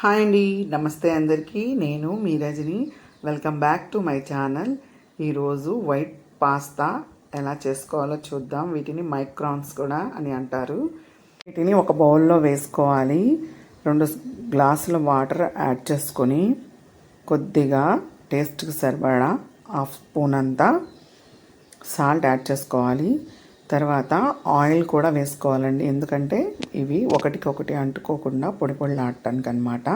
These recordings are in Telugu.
హాయ్ అండి నమస్తే అందరికీ. నేను మీ Rajini. Welcome back to my channel ఈరోజు వైట్ పాస్తా ఎలా చేసుకోవాలో చూద్దాం. వీటిని మైక్రాన్స్ కూడా అని అంటారు. వీటిని ఒక బౌల్లో వేసుకోవాలి. రెండు గ్లాసుల వాటర్ యాడ్ చేసుకొని కొద్దిగా టేస్ట్కి సరిపడా హాఫ్ స్పూన్ అంతా సాల్ట్ యాడ్ చేసుకోవాలి. తర్వాత ఆయిల్ కూడా వేసుకోవాలండి. ఎందుకంటే ఇవి ఒకటికొకటి అంటుకోకుండా పొడి పొడిలాడటానికి అనమాట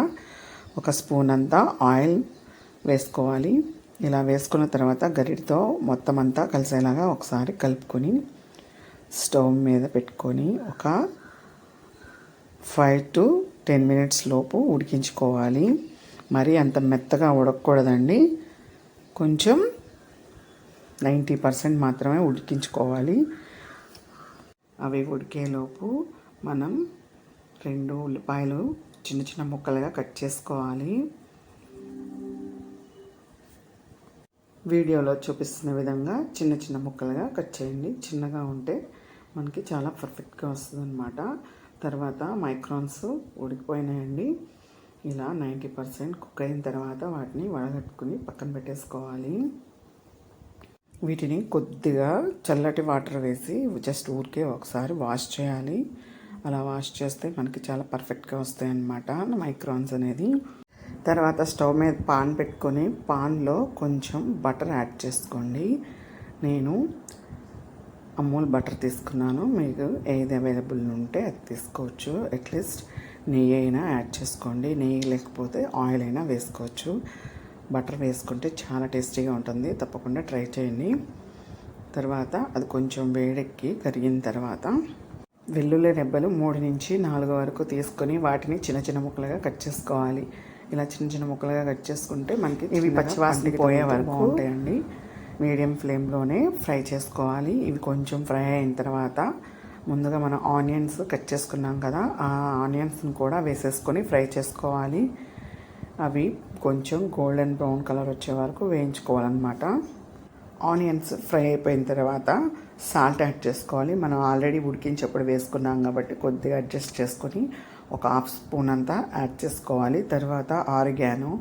ఒక స్పూన్ అంతా ఆయిల్ వేసుకోవాలి. ఇలా వేసుకున్న తర్వాత గరిటితో మొత్తం అంతా కలిసేలాగా ఒకసారి కలుపుకొని స్టవ్ మీద పెట్టుకొని ఒక ఫైవ్ టు టెన్ మినిట్స్ లోపు ఉడికించుకోవాలి. మరి అంత మెత్తగా ఉడకకూడదండి. కొంచెం నైంటీ పర్సెంట్ మాత్రమే ఉడికించుకోవాలి. అవి ఉడికేలోపు మనం రెండు ఉల్లిపాయలు చిన్న చిన్న ముక్కలుగా కట్ చేసుకోవాలి. వీడియోలో చూపిస్తున్న విధంగా చిన్న చిన్న ముక్కలుగా కట్ చేయండి. చిన్నగా ఉంటే మనకి చాలా పర్ఫెక్ట్గా వస్తుంది అనమాట తర్వాత మైక్రాన్స్ ఉడికిపోయినాయండి. ఇలా నైంటీ పర్సెంట్ కుక్ అయిన తర్వాత వాటిని వడగట్టుకుని పక్కన పెట్టేసుకోవాలి. వీటిని కొద్దిగా చల్లటి వాటర్ వేసి జస్ట్ ఊరికే ఒకసారి వాష్ చేయాలి. అలా వాష్ చేస్తే మనకి చాలా పర్ఫెక్ట్గా వస్తాయి అన్నమాట మైక్రాన్స్ అనేది. తర్వాత స్టవ్ మీద పాన్ పెట్టుకొని పాన్లో కొంచెం బటర్ యాడ్ చేసుకోండి. నేను అమూల్ బటర్ తీసుకున్నాను. మీకు ఏది అవైలబుల్ ఉంటే అది తీసుకోవచ్చు. అట్లీస్ట్ నెయ్యి అయినా యాడ్ చేసుకోండి. నెయ్యి లేకపోతే ఆయిల్ అయినా వేసుకోవచ్చు. బటర్ వేసుకుంటే చాలా టేస్టీగా ఉంటుంది. తప్పకుండా ట్రై చేయండి. తర్వాత అది కొంచెం వేడెక్కి కరిగిన తర్వాత వెల్లుల్లి రెబ్బలు మూడు నుంచి నాలుగు వరకు తీసుకొని వాటిని చిన్న చిన్న ముక్కలుగా కట్ చేసుకోవాలి. ఇలా చిన్న చిన్న ముక్కలుగా కట్ చేసుకుంటే మనకి ఇవి పచ్చివాసన పోయే వరకు ఉంటాయండి మీడియం ఫ్లేమ్లోనే ఫ్రై చేసుకోవాలి. ఇవి కొంచెం ఫ్రై అయిన తర్వాత ముందుగా మనం ఆనియన్స్ కట్ చేసుకున్నాం కదా ఆ ఆనియన్స్ని కూడా వేసేసుకొని ఫ్రై చేసుకోవాలి. అవి కొంచెం గోల్డెన్ బ్రౌన్ కలర్ వచ్చే వరకు వేయించుకోవాలన్నమాట. ఆనియన్స్ ఫ్రై అయిపోయిన తర్వాత సాల్ట్ యాడ్ చేసుకోవాలి. మనం ఆల్రెడీ ఉడికించేప్పుడు వేసుకున్నాం కాబట్టి కొద్దిగా అడ్జస్ట్ చేసుకొని ఒక హాఫ్ స్పూన్ అంతా యాడ్ చేసుకోవాలి. తర్వాత ఆరిగానో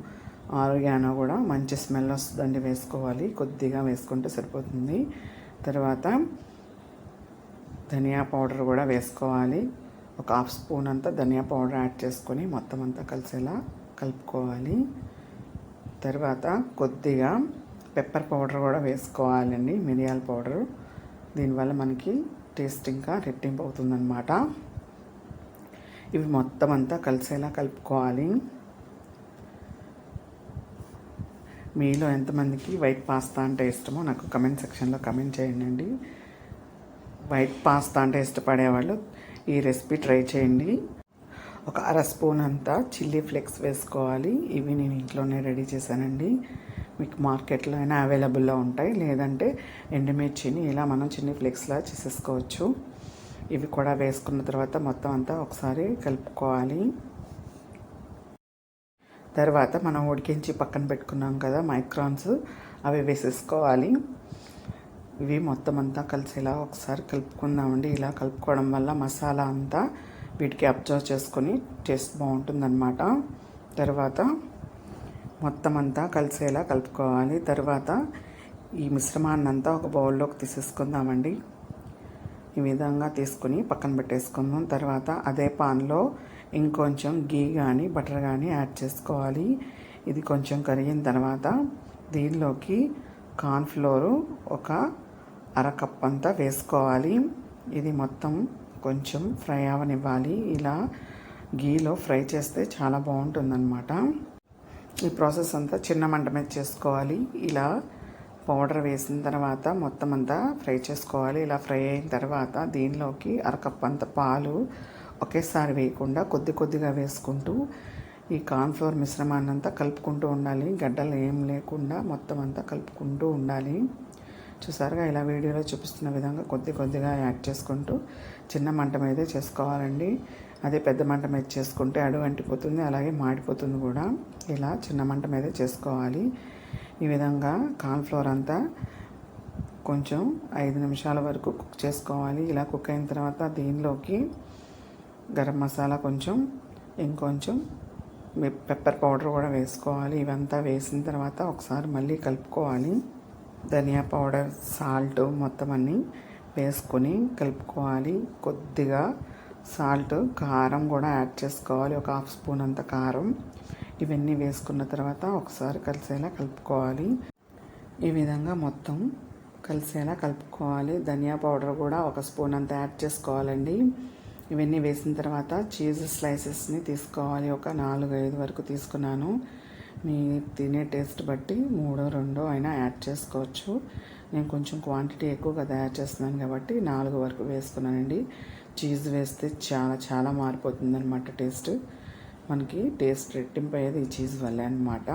ఆరిగానో కూడా మంచి స్మెల్ వస్తుందండి వేసుకోవాలి. కొద్దిగా వేసుకుంటే సరిపోతుంది. తర్వాత ధనియా పౌడర్ కూడా వేసుకోవాలి. ఒక హాఫ్ స్పూన్ అంతా ధనియా పౌడర్ యాడ్ చేసుకొని మొత్తం అంతా కలిసేలా కలుపుకోవాలి. తర్వాత కొద్దిగా పెప్పర్ పౌడర్ కూడా వేసుకోవాలండి మిరియాల పౌడర్ దీనివల్ల మనకి టేస్ట్ ఇంకా రెట్టింపు అవుతుందన్నమాట. ఇవి మొత్తం అంతా కలిసేలా కలుపుకోవాలి. మీలో ఎంతమందికి వైట్ పాస్తా అంటే ఇష్టమో నాకు కమెంట్ సెక్షన్లో కమెంట్ చేయండి వైట్ పాస్తా అంటే ఇష్టపడేవాళ్ళు ఈ రెసిపీ ట్రై చేయండి. ఒక అర స్పూన్ అంతా చిల్లీ ఫ్లేక్స్ వేసుకోవాలి. ఇవి నేను ఇంట్లోనే రెడీ చేశానండి. మీకు మార్కెట్లో అయినా అవైలబుల్లో ఉంటాయి. లేదంటే ఎండుమిర్చిని ఇలా మనం చిల్లీ ఫ్లేక్స్లా చేసేసుకోవచ్చు. ఇవి కూడా వేసుకున్న తర్వాత మొత్తం అంతా ఒకసారి కలుపుకోవాలి. తర్వాత మనం ఉడికించి పక్కన పెట్టుకున్నాం కదా మైక్రాన్స్ అవి వేసేసుకోవాలి. ఇవి మొత్తం అంతా కలిసి ఇలా ఒకసారి కలుపుకుందామండి. ఇలా కలుపుకోవడం వల్ల మసాలా అంతా వీటికి అబ్జర్వ్ చేసుకొని టేస్ట్ బాగుంటుందన్నమాట. తర్వాత మొత్తం అంతా కలిసేలా కలుపుకోవాలి. తర్వాత ఈ మిశ్రమాన్ని అంతా ఒక బౌల్లోకి తీసేసుకుందామండి. ఈ విధంగా తీసుకుని పక్కన పెట్టేసుకుందాం. తర్వాత అదే పాన్లో ఇంకొంచెం గీ కానీ బటర్ కానీ యాడ్ చేసుకోవాలి. ఇది కొంచెం కరిగిన తర్వాత దీనిలోకి కార్న్ఫ్లోరు ఒక అరకప్ అంతా వేసుకోవాలి. ఇది మొత్తం కొంచెం ఫ్రై అవనివ్వాలి. ఇలా గీలో ఫ్రై చేస్తే చాలా బాగుంటుందన్నమాట. ఈ ప్రాసెస్ అంతా చిన్న మంట మీద చేసుకోవాలి. ఇలా పౌడర్ వేసిన తర్వాత మొత్తం అంతా ఫ్రై చేసుకోవాలి. ఇలా ఫ్రై అయిన తర్వాత దీనిలోకి అరకప్ అంత పాలు ఒకేసారి వేయకుండా కొద్ది కొద్దిగా వేసుకుంటూ ఈ కార్న్ఫ్లోర్ మిశ్రమాన్ని అంతా కలుపుకుంటూ ఉండాలి. గడ్డలు ఏం లేకుండా మొత్తం అంతా కలుపుకుంటూ ఉండాలి. చూసారుగా ఇలా వీడియోలో చూపిస్తున్న విధంగా కొద్ది కొద్దిగా యాడ్ చేసుకుంటూ చిన్న మంట మీదే చేసుకోవాలండి. అదే పెద్ద మంట మీద చేసుకుంటే అడుగు అంటిపోతుంది అలాగే మాడిపోతుంది కూడా. ఇలా చిన్న మంట మీదే చేసుకోవాలి. ఈ విధంగా కార్న్ఫ్లోర్ అంతా కొంచెం ఐదు నిమిషాల వరకు కుక్ చేసుకోవాలి. ఇలా కుక్ అయిన తర్వాత దీనిలోకి గరం మసాలా కొంచెం ఇంకొంచెం పెప్పర్ పౌడర్ కూడా వేసుకోవాలి. ఇవంతా వేసిన తర్వాత ఒకసారి మళ్ళీ కలుపుకోవాలి. ధనియా పౌడర్ సాల్ట్ మొత్తం అన్నీ వేసుకొని కలుపుకోవాలి. కొద్దిగా సాల్ట్ కారం కూడా యాడ్ చేసుకోవాలి. ఒక హాఫ్ స్పూన్ అంత కారం. ఇవన్నీ వేసుకున్న తర్వాత ఒకసారి కలిసేలా కలుపుకోవాలి. ఈ విధంగా మొత్తం కలిసేలా కలుపుకోవాలి. ధనియా పౌడర్ కూడా ఒక స్పూన్ అంత యాడ్ చేసుకోవాలండి. ఇవన్నీ వేసిన తర్వాత చీజ్ స్లైసెస్ని తీసుకోవాలి. ఒక నాలుగు ఐదు వరకు తీసుకున్నాను. మీ తినే టేస్ట్ బట్టి మూడో రెండో అయినా యాడ్ చేసుకోవచ్చు. నేను కొంచెం క్వాంటిటీ ఎక్కువగా తయారు చేస్తున్నాను కాబట్టి నాలుగు వరకు వేసుకున్నానండి. చీజ్ వేస్తే చాలా చాలా మారిపోతుంది అనమాట టేస్ట్. మనకి టేస్ట్ రెట్టింపు అయ్యేది ఈ చీజ్ వల్లే అనమాట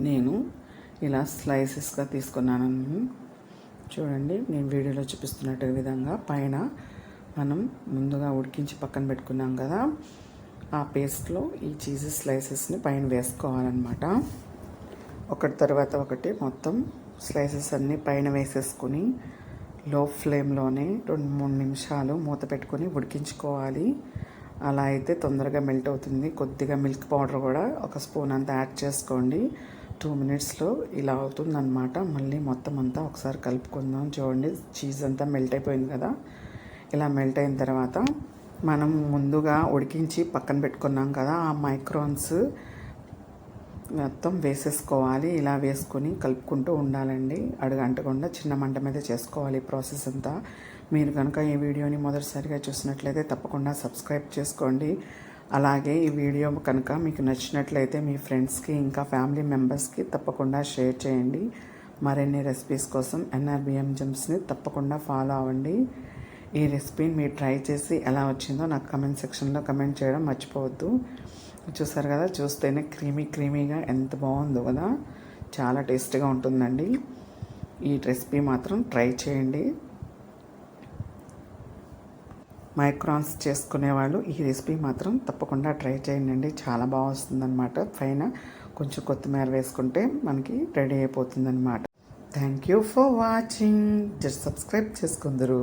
నేను ఇలా స్లైసెస్గా తీసుకున్నాను. చూడండి నేను వీడియోలో చూపిస్తున్నట్టు విధంగా. పైన మనం ముందుగా ఉడికించి పక్కన పెట్టుకున్నాం కదా. ఆ పేస్ట్లో ఈ చీజ్ స్లైసెస్ని పైన వేసుకోవాలన్నమాట. ఒకటి తర్వాత ఒకటి మొత్తం స్లైసెస్ అన్నీ పైన వేసేసుకుని లో ఫ్లేమ్లోనే రెండు మూడు నిమిషాలు మూత పెట్టుకొని ఉడికించుకోవాలి. అలా అయితే తొందరగా మెల్ట్ అవుతుంది. కొద్దిగా మిల్క్ పౌడర్ కూడా ఒక స్పూన్ అంతా యాడ్ చేసుకోండి. టూ మినిట్స్లో ఇలా అవుతుందన్నమాట. మళ్ళీ మొత్తం అంతా ఒకసారి కలుపుకుందాం. చూడండి చీజ్ అంతా మెల్ట్ అయిపోయింది కదా. ఇలా మెల్ట్ అయిన తర్వాత మనం ముందుగా ఉడికించి పక్కన పెట్టుకున్నాం కదా ఆ మైక్రోన్స్ మొత్తం వేసేసుకోవాలి. ఇలా వేసుకొని కలుపుకుంటూ ఉండాలండి. అడుగంటకుండా చిన్న మంట మీద చేసుకోవాలి ప్రాసెస్ అంతా. మీరు కనుక ఈ వీడియోని మొదటిసారిగా చూసినట్లయితే తప్పకుండా సబ్స్క్రైబ్ చేసుకోండి. అలాగే ఈ వీడియో కనుక మీకు నచ్చినట్లయితే మీ ఫ్రెండ్స్కి ఇంకా ఫ్యామిలీ మెంబర్స్కి తప్పకుండా షేర్ చేయండి. మరిన్ని రెసిపీస్ కోసం ఎన్ఆర్బిఎం జమ్స్ని తప్పకుండా ఫాలో అవ్వండి. ఈ రెసిపీని మీరు ట్రై చేసి ఎలా వచ్చిందో నాకు కమెంట్ సెక్షన్లో కమెంట్ చేయడం మర్చిపోవద్దు. చూసారు కదా చూస్తేనే క్రీమీ క్రీమీగా ఎంత బాగుందో కదా. చాలా టేస్ట్గా ఉంటుందండి. ఈ రెసిపీ మాత్రం ట్రై చేయండి. మైక్రాన్స్ చేసుకునే వాళ్ళు ఈ రెసిపీ మాత్రం తప్పకుండా ట్రై చేయండి. చాలా బాగా వస్తుందన్నమాట. పైన కొంచెం కొత్తిమీర వేసుకుంటే మనకి ready అయిపోతుందన్నమాట. Thank you for watching. Just subscribe చేసుకుందరు.